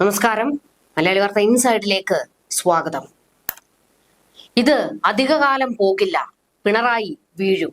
നമസ്കാരം. മലയാളി വാർത്ത ഇൻസൈഡിലേക്ക് സ്വാഗതം. ഇത് അധികകാലം പോകില്ല. പിണറായി വീഴും.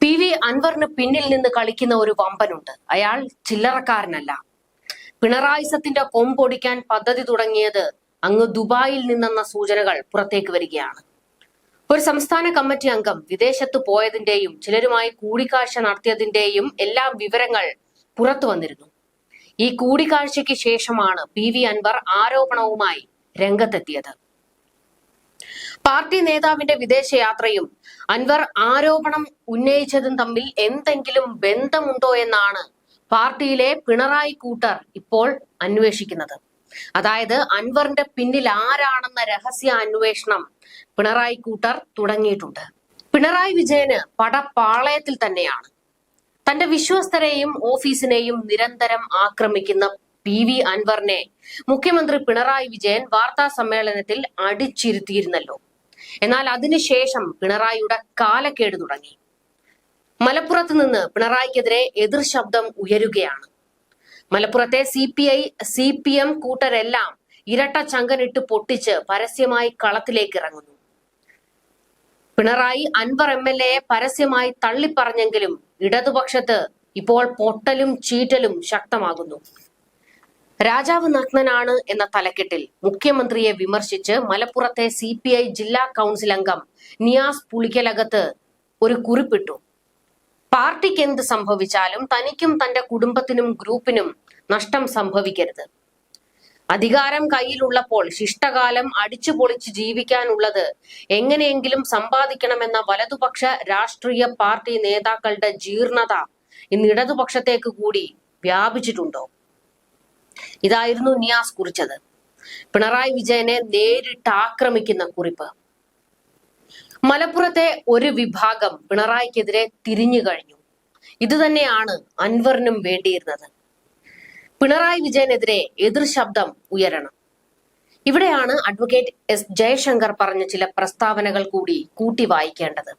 പി വി അൻവറിന് പിന്നിൽ നിന്ന് കളിക്കുന്ന ഒരു വമ്പനുണ്ട്. അയാൾ ചില്ലറക്കാരനല്ല. പിണറായിസത്തിന്റെ കൊമ്പൊടിക്കാൻ പദ്ധതി തുടങ്ങിയത് അങ്ങ് ദുബായിൽ നിന്നെന്ന സൂചനകൾ പുറത്തേക്ക് വരികയാണ്. ഒരു സംസ്ഥാന കമ്മിറ്റി അംഗം വിദേശത്ത് പോയതിന്റെയും ചിലരുമായി കൂടിക്കാഴ്ച നടത്തിയതിന്റെയും എല്ലാം വിവരങ്ങൾ പുറത്തു വന്നിരുന്നു. ഈ കൂടിക്കാഴ്ചയ്ക്ക് ശേഷമാണ് പി വി അൻവർ ആരോപണവുമായി രംഗത്തെത്തിയത്. പാർട്ടി നേതാവിന്റെ വിദേശയാത്രയും അൻവർ ആരോപണം ഉന്നയിച്ചതും തമ്മിൽ എന്തെങ്കിലും ബന്ധമുണ്ടോ എന്നാണ് പാർട്ടിയിലെ പിണറായി കൂട്ടർ ഇപ്പോൾ അന്വേഷിക്കുന്നത്. അതായത് അൻവറിന്റെ പിന്നിൽ ആരാണെന്ന രഹസ്യ അന്വേഷണം പിണറായി കൂട്ടർ തുടങ്ങിയിട്ടുണ്ട്. പിണറായി വിജയന് പടപ്പാളയത്തിൽ തന്നെയാണ്. തന്റെ വിശ്വസ്തരെയും ഓഫീസിനെയും നിരന്തരം ആക്രമിക്കുന്ന പി വി അൻവറിനെ മുഖ്യമന്ത്രി പിണറായി വിജയൻ വാർത്താ സമ്മേളനത്തിൽ അടിച്ചിരുത്തിയിരുന്നല്ലോ. എന്നാൽ അതിനുശേഷം പിണറായിയുടെ കാലക്കേട് തുടങ്ങി. മലപ്പുറത്ത് നിന്ന് പിണറായിക്കെതിരെ എതിർ ശബ്ദം ഉയരുകയാണ്. മലപ്പുറത്തെ C P I C P M കൂട്ടരെല്ലാം ഇരട്ട ചങ്കനിട്ട് പൊട്ടിച്ച് പരസ്യമായി കളത്തിലേക്ക് ഇറങ്ങുന്നു പിണറായി അൻവർ എം എൽ എയെ പരസ്യമായി തള്ളിപ്പറഞ്ഞെങ്കിലും ഇടതുപക്ഷത്ത് ഇപ്പോൾ പൊട്ടലും ചീറ്റലും ശക്തമാകുന്നു. രാജാവ് നഗ്നനാണ് എന്ന തലക്കെട്ടിൽ മുഖ്യമന്ത്രിയെ വിമർശിച്ച് മലപ്പുറത്തെ സി പി ഐ ജില്ലാ കൗൺസിൽ അംഗം നിയാസ് പുളിക്കലകത്ത് ഒരു കുറിപ്പിട്ടു. പാർട്ടിക്ക് എന്ത് സംഭവിച്ചാലും തനിക്കും തന്റെ കുടുംബത്തിനും ഗ്രൂപ്പിനും നഷ്ടം സംഭവിക്കരുത്. അധികാരം കയ്യിലുള്ളപ്പോൾ ശിഷ്ടകാലം അടിച്ചു പൊളിച്ച് ജീവിക്കാനുള്ളത് എങ്ങനെയെങ്കിലും സമ്പാദിക്കണമെന്ന വലതുപക്ഷ രാഷ്ട്രീയ പാർട്ടി നേതാക്കളുടെ ജീർണത ഇന്ന് ഇടതുപക്ഷത്തേക്ക് കൂടി വ്യാപിച്ചിട്ടുണ്ടോ? ഇതായിരുന്നു നിയാസ് കുറിച്ചത്. പിണറായി വിജയനെ നേരിട്ട് ആക്രമിക്കുന്ന കുറിപ്പ്. മലപ്പുറത്തെ ഒരു വിഭാഗം പിണറായിക്കെതിരെ തിരിഞ്ഞു കഴിഞ്ഞു. ഇത് തന്നെയാണ് അൻവറിനും വേണ്ടിയിരുന്നത്. പിണറായി വിജയനെതിരെ എതിർ ശബ്ദം ഉയരണം. ഇവിടെയാണ് അഡ്വക്കേറ്റ് എസ് ജയശങ്കർ പറഞ്ഞ ചില പ്രസ്താവനകൾ കൂടി കൂട്ടി വായിക്കേണ്ടത്.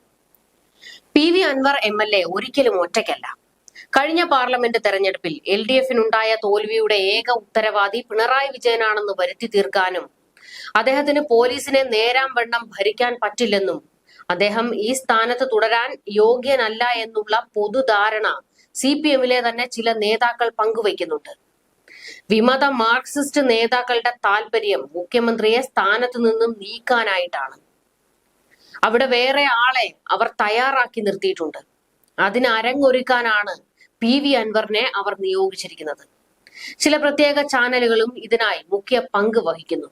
P V Anvar M L A ഒരിക്കലും ഒറ്റയ്ക്കല്ല. കഴിഞ്ഞ പാർലമെന്റ് തെരഞ്ഞെടുപ്പിൽ എൽ ഡി എഫിനുണ്ടായ തോൽവിയുടെ ഏക ഉത്തരവാദി പിണറായി വിജയനാണെന്ന് വരുത്തി തീർക്കാനും അദ്ദേഹത്തിന് പോലീസിനെ നേരാം വണ്ണം ഭരിക്കാൻ പറ്റില്ലെന്നും അദ്ദേഹം ഈ സ്ഥാനത്ത് തുടരാൻ യോഗ്യനല്ല എന്നുള്ള പൊതുധാരണ സി പി എമ്മിലെ തന്നെ ചില നേതാക്കൾ പങ്കുവയ്ക്കുന്നുണ്ട്. വിമത മാർക്സിസ്റ്റ് നേതാക്കളുടെ താല്പര്യം മുഖ്യമന്ത്രിയെ സ്ഥാനത്ത് നിന്നും നീക്കാനായിട്ടാണ്. അവിടെ വേറെ ആളെ അവർ തയ്യാറാക്കി നിർത്തിയിട്ടുണ്ട്. അതിന് അരങ്ങൊരുക്കാനാണ് പി വി അൻവറിനെ അവർ നിയോഗിച്ചിരിക്കുന്നത്. ചില പ്രത്യേക ചാനലുകളും ഇതിനായി മുഖ്യ പങ്ക് വഹിക്കുന്നു.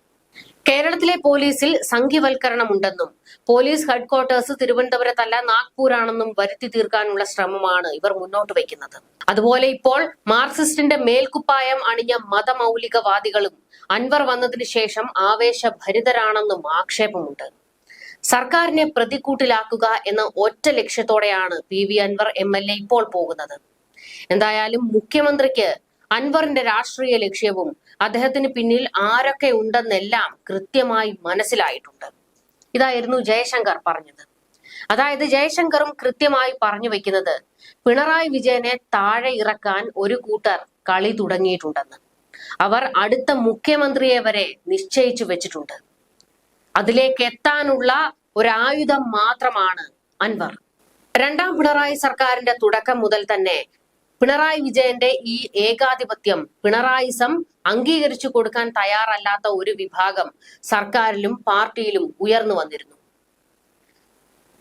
കേരളത്തിലെ പോലീസിൽ സംഘ്യവൽക്കരണമുണ്ടെന്നും പോലീസ് ഹെഡ്ക്വാർട്ടേഴ്സ് തിരുവനന്തപുരത്തല്ല നാഗ്പൂരാണെന്നും വരുത്തി തീർക്കാനുള്ള ശ്രമമാണ് ഇവർ മുന്നോട്ട് വയ്ക്കുന്നത്. അതുപോലെ ഇപ്പോൾ മാർക്സിസ്റ്റിന്റെ മേൽക്കുപ്പായം അണിഞ്ഞ മതമൗലികവാദികളും അൻവർ വന്നതിന് ശേഷം ആവേശഭരിതരാണെന്നും ആക്ഷേപമുണ്ട്. സർക്കാരിനെ പ്രതിക്കൂട്ടിലാക്കുക എന്ന ഒറ്റ ലക്ഷ്യത്തോടെയാണ് P V Anvar M L A ഇപ്പോൾ പോകുന്നത്. എന്തായാലും മുഖ്യമന്ത്രിക്ക് അൻവറിന്റെ രാഷ്ട്രീയ ലക്ഷ്യവും അദ്ദേഹത്തിന് പിന്നിൽ ആരൊക്കെ ഉണ്ടെന്നെല്ലാം കൃത്യമായി മനസ്സിലായിട്ടുണ്ട്. ഇതായിരുന്നു ജയശങ്കർ പറഞ്ഞത്. അതായത് ജയശങ്കറും കൃത്യമായി പറഞ്ഞു വെക്കുന്നത് പിണറായി വിജയനെ താഴെ ഇറക്കാൻ ഒരു കൂട്ടർ കളി തുടങ്ങിയിട്ടുണ്ടെന്ന്. അവർ അടുത്ത മുഖ്യമന്ത്രിയെ വരെ നിശ്ചയിച്ചു വെച്ചിട്ടുണ്ട്. അതിലേക്ക് എത്താനുള്ള ഒരായുധം മാത്രമാണ് അൻവർ. രണ്ടാം പിണറായി സർക്കാരിന്റെ തുടക്കം മുതൽ തന്നെ പിണറായി വിജയന്റെ ഈ ഏകാധിപത്യം പിണറായിസം അംഗീകരിച്ചു കൊടുക്കാൻ തയ്യാറല്ലാത്ത ഒരു വിഭാഗം സർക്കാരിലും പാർട്ടിയിലും ഉയർന്നു വന്നിരുന്നു.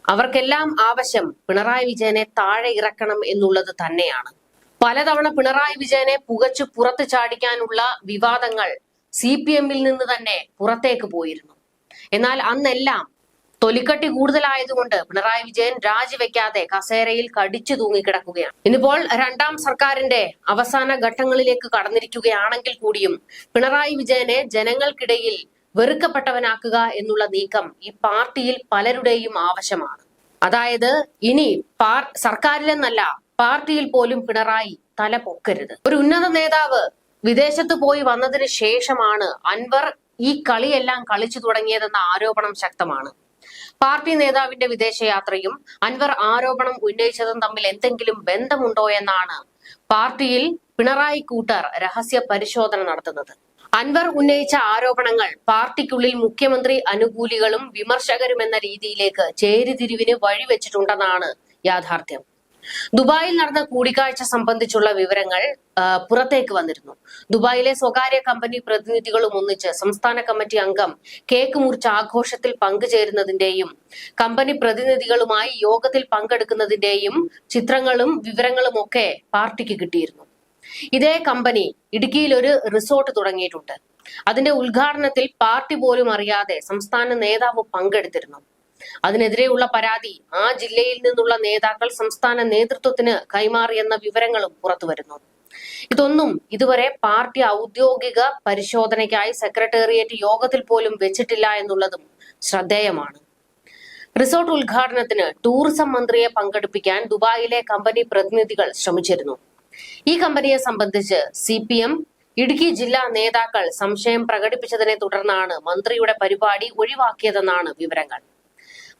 അവർക്കെല്ലാം ആവശ്യം പിണറായി വിജയനെ താഴെ ഇറക്കണം എന്നുള്ളത് തന്നെയാണ്. പലതവണ പിണറായി വിജയനെ പുകച്ചു പുറത്ത് ചാടിക്കാനുള്ള വിവാദങ്ങൾ സി പി എമ്മിൽ നിന്ന് തന്നെ പുറത്തേക്ക് പോയിരുന്നു. എന്നാൽ അന്നെല്ലാം തൊലിക്കട്ടി കൂടുതലായതുകൊണ്ട് പിണറായി വിജയൻ രാജിവെക്കാതെ കസേരയിൽ കടിച്ചു തൂങ്ങിക്കിടക്കുകയാണ്. ഇന്നിപ്പോൾ രണ്ടാം സർക്കാരിന്റെ അവസാന ഘട്ടങ്ങളിലേക്ക് കടന്നിരിക്കുകയാണെങ്കിൽ കൂടിയും പിണറായി വിജയനെ ജനങ്ങൾക്കിടയിൽ വെറുക്കപ്പെട്ടവനാക്കുക എന്നുള്ള നീക്കം ഈ പാർട്ടിയിൽ പലരുടെയും ആവശ്യമാണ്. അതായത് ഇനി പാർ സർക്കാരിലെന്നല്ല പാർട്ടിയിൽ പോലും പിണറായി തല പൊക്കരുത്. ഒരു ഉന്നത നേതാവ് വിദേശത്ത് പോയി വന്നതിന് ശേഷമാണ് അൻവർ ഈ കളിയെല്ലാം കളിച്ചു തുടങ്ങിയതെന്ന ആരോപണം ശക്തമാണ്. പാർട്ടി നേതാവിന്റെ വിദേശയാത്രയും അൻവർ ആരോപണം ഉന്നയിച്ചതും തമ്മിൽ എന്തെങ്കിലും ബന്ധമുണ്ടോ എന്നാണ് പാർട്ടിയിൽ പിണറായി കൂട്ടർ രഹസ്യ പരിശോധന നടത്തുന്നത്. അൻവർ ഉന്നയിച്ച ആരോപണങ്ങൾ പാർട്ടിക്കുള്ളിൽ മുഖ്യമന്ത്രി അനുകൂലികളും വിമർശകരും എന്ന രീതിയിലേക്ക് ചേരിതിരിവിന് വഴിവെച്ചിട്ടുണ്ടെന്നാണ് യാഥാർത്ഥ്യം. ദുബായിൽ നടന്ന കൂടിക്കാഴ്ച സംബന്ധിച്ചുള്ള വിവരങ്ങൾ പുറത്തേക്ക് വന്നിരുന്നു. ദുബായിലെ സ്വകാര്യ കമ്പനി പ്രതിനിധികളും ഒന്നിച്ച് സംസ്ഥാന കമ്മിറ്റി അംഗം കേക്ക് മുറിച്ച് ആഘോഷത്തിൽ പങ്കുചേരുന്നതിന്റെയും കമ്പനി പ്രതിനിധികളുമായി യോഗത്തിൽ പങ്കെടുക്കുന്നതിന്റെയും ചിത്രങ്ങളും വിവരങ്ങളും ഒക്കെ പാർട്ടിക്ക് കിട്ടിയിരുന്നു. ഇതേ കമ്പനി ഇടുക്കിയിൽ ഒരു റിസോർട്ട് തുടങ്ങിയിട്ടുണ്ട്. അതിന്റെ ഉദ്ഘാടനത്തിൽ പാർട്ടി പോലും അറിയാതെ സംസ്ഥാന നേതാവ് പങ്കെടുത്തിരുന്നു. അതിനെതിരെയുള്ള പരാതി ആ ജില്ലയിൽ നിന്നുള്ള നേതാക്കൾ സംസ്ഥാന നേതൃത്വത്തിന് കൈമാറിയെന്ന വിവരങ്ങളും പുറത്തുവരുന്നു ഇതൊന്നും ഇതുവരെ പാർട്ടി ഔദ്യോഗിക പരിശോധനയ്ക്കായി സെക്രട്ടേറിയറ്റ് യോഗത്തിൽ പോലും വെച്ചിട്ടില്ല എന്നുള്ളതും ശ്രദ്ധേയമാണ്. റിസോർട്ട് ഉദ്ഘാടനത്തിന് ടൂറിസം മന്ത്രിയെ പങ്കെടുപ്പിക്കാൻ ദുബായിലെ കമ്പനി പ്രതിനിധികൾ ശ്രമിച്ചിരുന്നു. ഈ കമ്പനിയെ സംബന്ധിച്ച് സി പി എം ഇടുക്കി ജില്ലാ നേതാക്കൾ സംശയം പ്രകടിപ്പിച്ചതിനെ തുടർന്നാണ് മന്ത്രിയുടെ പരിപാടി ഒഴിവാക്കിയതെന്നാണ് വിവരങ്ങൾ.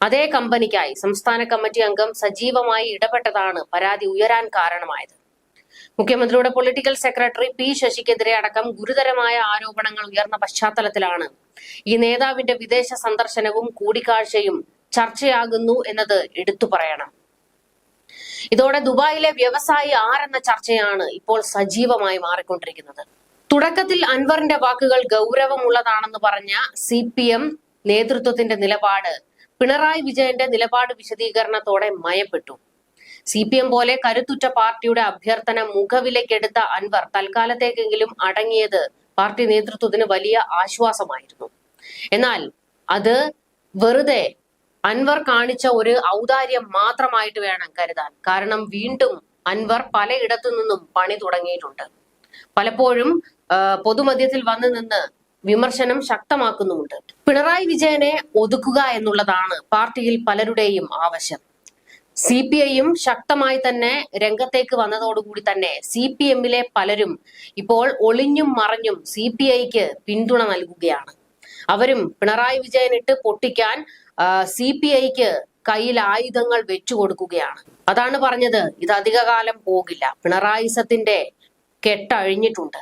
അതേ കമ്പനിക്കായി സംസ്ഥാന കമ്മിറ്റി അംഗം സജീവമായി ഇടപെട്ടതാണ് പരാതി ഉയരാൻ കാരണമായത്. മുഖ്യമന്ത്രിയുടെ പൊളിറ്റിക്കൽ സെക്രട്ടറി പി ശശിക്കെതിരെ അടക്കം ഗുരുതരമായ ആരോപണങ്ങൾ ഉയർന്ന പശ്ചാത്തലത്തിലാണ്. ഈ നേതാവിന്റെ വിദേശ സന്ദർശനവും കൂടിക്കാഴ്ചയും ചർച്ചയാകുന്നു എന്നത് എടുത്തു പറയണം. ഇതോടെ ദുബായിലെ വ്യവസായി ആരെന്ന ചർച്ചയാണ് ഇപ്പോൾ സജീവമായി മാറിക്കൊണ്ടിരിക്കുന്നത്. തുടക്കത്തിൽ അൻവറിന്റെ വാക്കുകൾ ഗൗരവമുള്ളതാണെന്ന് പറഞ്ഞ സി പി എം നേതൃത്വത്തിന്റെ നിലപാട് പിണറായി വിജയന്റെ നിലപാട് വിശദീകരണത്തോടെ മയപ്പെട്ടു. സി പി എം പോലെ കരുത്തുറ്റ പാർട്ടിയുടെ അഭ്യർത്ഥന മുഖവിലക്കെടുത്ത അൻവർ തൽക്കാലത്തേക്കെങ്കിലും അടങ്ങിയത് പാർട്ടി നേതൃത്വത്തിന് വലിയ ആശ്വാസമായിരുന്നു. എന്നാൽ അത് വെറുതെ അൻവർ കാണിച്ച ഒരു ഔദാര്യം മാത്രമായിട്ട് വേണം കരുതാൻ. കാരണം വീണ്ടും അൻവർ പലയിടത്തു നിന്നും പണി തുടങ്ങിയിട്ടുണ്ട്. പലപ്പോഴും പൊതുമധ്യത്തിൽ വന്നു നിന്ന് വിമർശനം ശക്തമാക്കുന്നുമുണ്ട്. പിണറായി വിജയനെ ഒതുക്കുക എന്നുള്ളതാണ് പാർട്ടിയിൽ പലരുടെയും ആവശ്യം. സി പി ഐയും ശക്തമായി തന്നെ രംഗത്തേക്ക് വന്നതോടുകൂടി തന്നെ സി പി എമ്മിലെ പലരും ഇപ്പോൾ ഒളിഞ്ഞും മറഞ്ഞും സി പി ഐക്ക് പിന്തുണ നൽകുകയാണ്. അവരും പിണറായി വിജയൻ ഇട്ട് പൊട്ടിക്കാൻ സി പി ഐക്ക് കയ്യിൽ ആയുധങ്ങൾ വെച്ചു കൊടുക്കുകയാണ്. അതാണ് പറഞ്ഞത്. ഇത് അധികകാലം പോകില്ല. പിണറായിസത്തിന്റെ കെട്ടഴിഞ്ഞിട്ടുണ്ട്.